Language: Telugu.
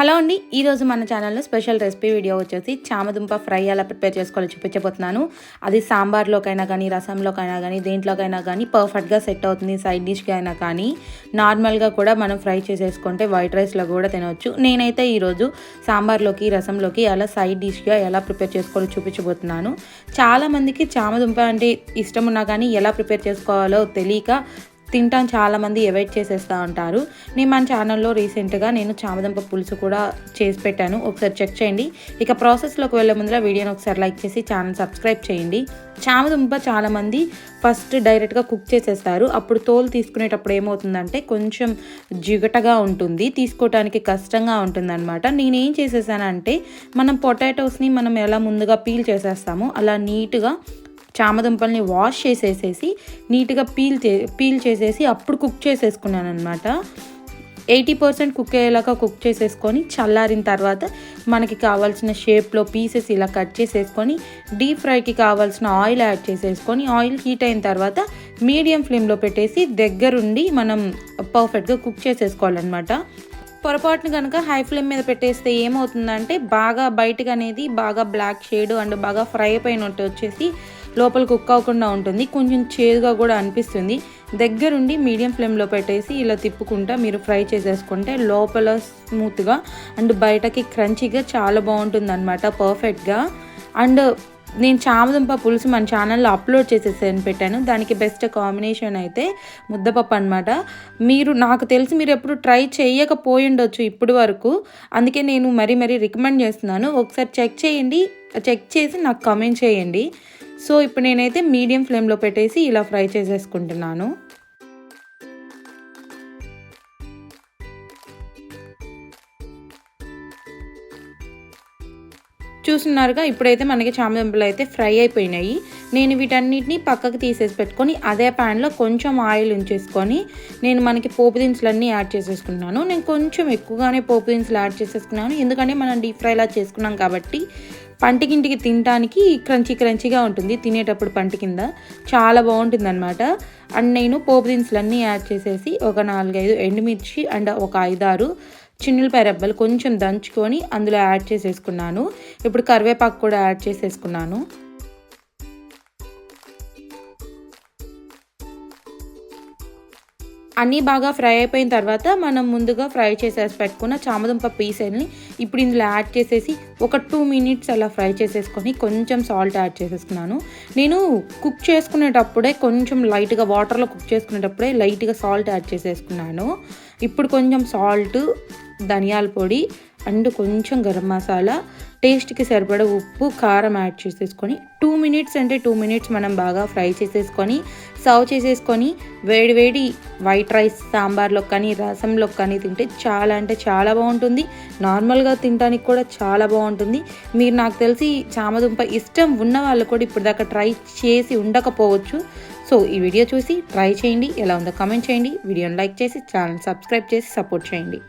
హలో అండి ఈరోజు మన ఛానల్లో స్పెషల్ రెసిపీ వీడియో వచ్చేసి చామదుంప ఫ్రై ఎలా ప్రిపేర్ చేసుకోవాలో చూపించబోతున్నాను. అది సాంబార్లోకైనా కానీ రసంలోకైనా కానీ దేంట్లోకైనా కానీ పర్ఫెక్ట్గా సెట్ అవుతుంది. సైడ్ డిష్కి అయినా కానీ నార్మల్గా కూడా మనం ఫ్రై చేసేసుకుంటే వైట్ రైస్లో కూడా తినవచ్చు నేనైతే ఈరోజు సాంబార్లోకి రసంలోకి అలా సైడ్ డిష్గా ఎలా ప్రిపేర్ చేసుకోవాలో చూపించబోతున్నాను. చాలామందికి చామదుంప అంటే ఇష్టం ఉన్నా కానీ ఎలా ప్రిపేర్ చేసుకోవాలో తెలియక తింటాం చాలామంది అవాయిడ్ చేసేస్తూ ఉంటారు. నేను మన ఛానల్లో రీసెంట్గా నేను చామదుంప పులుసు కూడా చేసి పెట్టాను. ఒకసారి చెక్ చేయండి. ఇక ప్రాసెస్లోకి వెళ్ళే ముందర వీడియోని ఒకసారి లైక్ చేసి ఛానల్ సబ్స్క్రైబ్ చేయండి. చామదుంప చాలామంది ఫస్ట్ డైరెక్ట్గా కుక్ చేసేస్తారు. అప్పుడు తోలు తీసుకునేటప్పుడు ఏమవుతుందంటే కొంచెం జిగటగా ఉంటుంది. తీసుకోవటానికి కష్టంగా ఉంటుంది అనమాట నేనేం చేసేసానంటే మనం పొటాటోస్ని మనం ఎలా ముందుగా పీల్ చేసేస్తామో అలా నీట్గా చామదుంపల్ని వాష్ చేసేసేసి నీట్గా పీల్ చే పీల్ చేసేసి అప్పుడు కుక్ చేసేసుకున్నాను అనమాట ఎయిటీ పర్సెంట్ కుక్ అయ్యేలాగా కుక్ చేసేసుకొని చల్లారిన తర్వాత మనకి కావాల్సిన షేప్లో పీసెస్ ఇలా కట్ చేసేసుకొని డీప్ ఫ్రైకి కావాల్సిన ఆయిల్ యాడ్ చేసేసుకొని ఆయిల్ హీట్ అయిన తర్వాత మీడియం ఫ్లేమ్లో పెట్టేసి దగ్గరుండి మనం పర్ఫెక్ట్గా కుక్ చేసేసుకోవాలన్నమాట. పొరపాటున కనుక హై ఫ్లేమ్ మీద పెట్టేస్తే ఏమవుతుందంటే బాగా బయటకు అనేది బాగా బ్లాక్ షేడ్ అండ్ బాగా ఫ్రై అయిపోయినట్టు వచ్చేసి లోపల కుక్ అవ్వకుండా ఉంటుంది. కొంచెం చేదుగా కూడా అనిపిస్తుంది. దగ్గరుండి మీడియం ఫ్లేమ్లో పెట్టేసి ఇలా తిప్పుకుంటా మీరు ఫ్రై చేసేసుకుంటే లోపల స్మూత్గా అండ్ బయటకి క్రంచీగా చాలా బాగుంటుంది అనమాట పర్ఫెక్ట్గా అండ్ నేను చామదుంప పులుసు మన ఛానల్లో అప్లోడ్ చేసేసాను పెట్టాను. దానికి బెస్ట్ కాంబినేషన్ అయితే ముద్దపప్పు అనమాట మీరు నాకు తెలిసి మీరు ఎప్పుడు ట్రై చేయకపోయి ఉండొచ్చు ఇప్పటి వరకు. అందుకే నేను మరీ మరీ రికమెండ్ చేస్తున్నాను. ఒకసారి చెక్ చేయండి. చెక్ చేసి నాకు కమెంట్ చేయండి. సో ఇప్పుడు నేనైతే మీడియం ఫ్లేమ్లో పెట్టేసి ఇలా ఫ్రై చేసేసుకుంటున్నాను. చూస్తున్నారుగా ఇప్పుడైతే మనకి చామదుంపలు అయితే ఫ్రై అయిపోయినాయి. నేను వీటన్నిటిని పక్కకు తీసేసి పెట్టుకొని అదే ప్యాన్లో కొంచెం ఆయిల్ ఉంచేసుకొని నేను మనకి పోపు దినుసులన్నీ యాడ్ చేసేసుకున్నాను. నేను కొంచెం ఎక్కువగానే పోపు దినుసులు యాడ్ చేసేసుకున్నాను. ఎందుకంటే మనం డీప్ ఫ్రైలా చేసుకున్నాం కాబట్టి పంటికింటికి తినడానికి క్రంచీ క్రంచీగా ఉంటుంది. తినేటప్పుడు పంటి కింద చాలా బాగుంటుంది అనమాట అండ్ నేను పోపు దినుసులన్నీ యాడ్ చేసేసి ఒక నాలుగైదు ఎండుమిర్చి అండ్ ఒక ఐదారు చిన్నులపాయ రెబ్బలు కొంచెం దంచుకొని అందులో యాడ్ చేసేసుకున్నాను. ఇప్పుడు కరివేపాకు కూడా యాడ్ చేసేసుకున్నాను. అన్నీ బాగా ఫ్రై అయిపోయిన తర్వాత మనం ముందుగా ఫ్రై చేసేసి పెట్టుకున్న చామదుంప పీసెల్ని ఇప్పుడు ఇందులో యాడ్ చేసేసి ఒక టూ మినిట్స్ అలా ఫ్రై చేసేసుకొని కొంచెం సాల్ట్ యాడ్ చేసేసుకున్నాను. నేను కుక్ చేసుకునేటప్పుడే కొంచెం లైట్గా వాటర్లో కుక్ చేసుకునేటప్పుడే లైట్గా సాల్ట్ యాడ్ చేసేసుకున్నాను. ఇప్పుడు కొంచెం సాల్ట్ ధనియాల పొడి అండ్ కొంచెం గరం మసాలా టేస్ట్కి సరిపడ ఉప్పు కారం యాడ్ చేసేసుకొని టూ మినిట్స్ అంటే టూ మినిట్స్ మనం బాగా ఫ్రై చేసేసుకొని సర్వ్ చేసేసుకొని వేడి వేడి వైట్ రైస్ సాంబార్లో కానీ రసంలో కానీ తింటే చాలా అంటే చాలా బాగుంటుంది. నార్మల్గా తినడానికి కూడా చాలా బాగుంటుంది. మీరు నాకు తెలిసి చామదుంప ఇష్టం ఉన్న వాళ్ళు కూడా ఇప్పుడు దాకా ట్రై చేసి ఉండకపోవచ్చు. సో ఈ వీడియో చూసి ట్రై చేయండి. ఎలా ఉందో కమెంట్ చేయండి. వీడియోని లైక్ చేసి ఛానల్ సబ్స్క్రైబ్ చేసి సపోర్ట్ చేయండి.